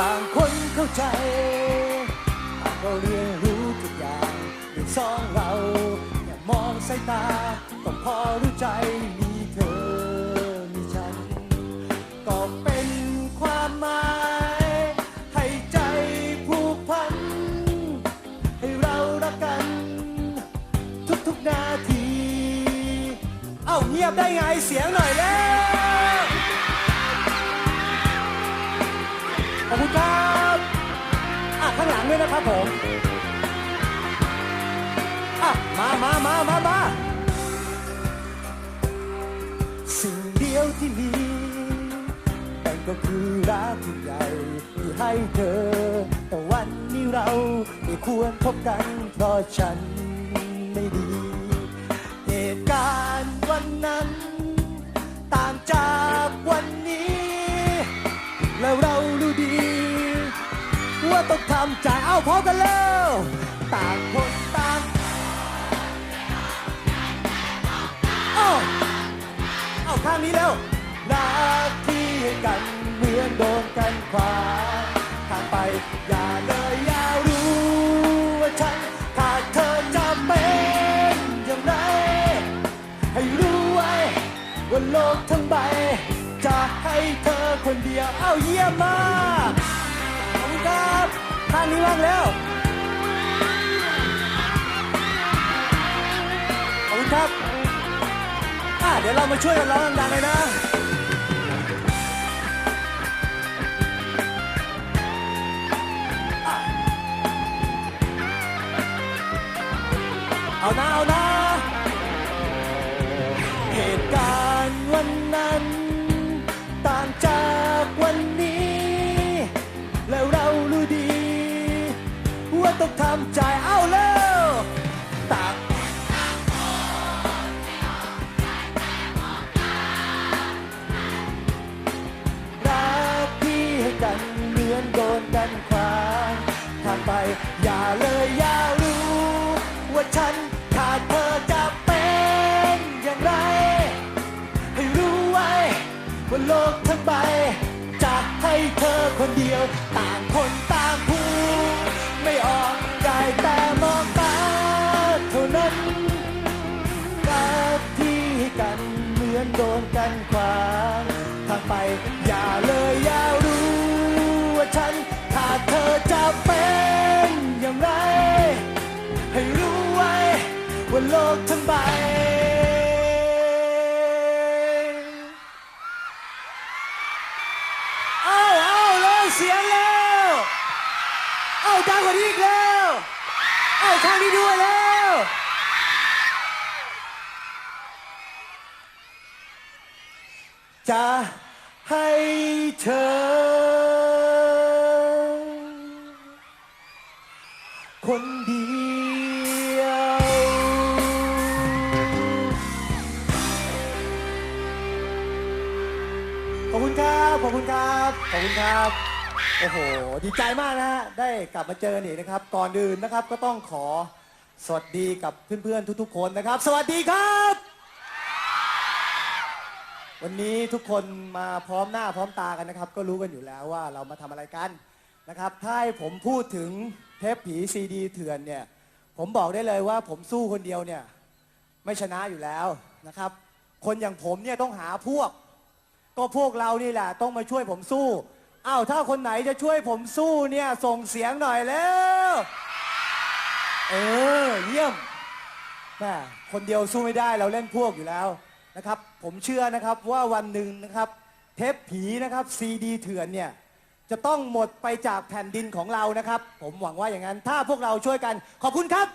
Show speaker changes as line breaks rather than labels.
ต่างคนเข้าใจต่างก็เรียนรู้ทุกอย่างในสองเราแค่มองสายตาก็พอรู้ใจมีเธอมีฉัน ก็เป็นความหมายให้ใจผูกพัน ให้เรารักกัน ทุกๆนาที เอ้าเงียบได้ไงเสียงหน่อยแล้ว ด้วยนะครับผมอะมามามามามาสิ่งเดียวที่มีนั่นก็คือรักที่ใหญ่ที่ให้เธอ แต่วันนี้เราไม่ควรพบกันเพราะฉันไม่ดี เหตุการณ์วันนั้น ต้องทำใจเอาพร้อมกันแล้วต่างคนต่างเอาเอาข้างนี้แล้วรักที่ให้กันเหมือนโดนกันขวาทางไปอย่าเลยอย่ารู้ว่าฉันขาดเธอจะเป็นอย่างไร ให้รู้ไว้ว่าโลกทั้งใบ จะให้เธอคนเดียวเอาเยี่ยมมาก ครับข้างนี้ว่างแล้ว ขอบคุณครับอะเดี๋ยวเรามาช่วยกันร้องดังๆเลยนะเอานะเอานะเหตุการณ์วันนั้น ต้องทำใจเอาแล้วต่างรักที่ให้กันเหมือนโดนกันขวางทางไป อย่าเลยอย่ารู้ ว่าฉันขาดเธอจะเป็นอย่างไร ให้รู้ไว้ว่าโลกทั้งใบจะให้เธอคนเดียวต่างคนต่าง มือนโดนกันขวางทางไป อย่าเลยอย่ารู้ว่าฉันขาดเธอจะเป็นอย่างไร ให้รู้ไว้ว่าโลกทั้งใบเอาเอาเลยเสียงแล้ว เอาดังกว่านี้อีกแล้ว เอาข้างนี้ด้วยแล้ว จะให้เธอ คนเดียว ขอบคุณครับ ขอบคุณครับ ขอบคุณครับ โอ้โห ดีใจมากนะฮะ ได้กลับมาเจอกันอีกนะครับ ก่อนอื่นนะครับก็ต้องขอสวัสดีกับเพื่อนๆทุกๆคนนะครับ สวัสดีครับ วันนี้ทุกคนมาพร้อมหน้าพร้อมตากันนะครับ ก็รู้กันอยู่แล้วว่าเรามาทำอะไรกันนะครับ ถ้าให้ผมพูดถึงเทปผีซีดีเถื่อนเนี่ย ผมบอกได้เลยว่าผมสู้คนเดียวเนี่ย ไม่ชนะอยู่แล้วนะครับ คนอย่างผมเนี่ยต้องหาพวก ก็พวกเรานี่แหละต้องมาช่วยผมสู้อ้าวถ้าคนไหนจะช่วยผมสู้เนี่ยส่งเสียงหน่อยแล้วเออเยี่ยมแม่คนเดียวสู้ไม่ได้เราเล่นพวกอยู่แล้ว นะครับ ผมเชื่อนะครับว่าวันหนึ่งนะครับ เทปผีนะครับซีดีเถื่อนเนี่ยจะต้องหมดไปจากแผ่นดินของเรานะครับ ผมหวังว่าอย่างนั้น ถ้าพวกเราช่วยกันขอบคุณครับ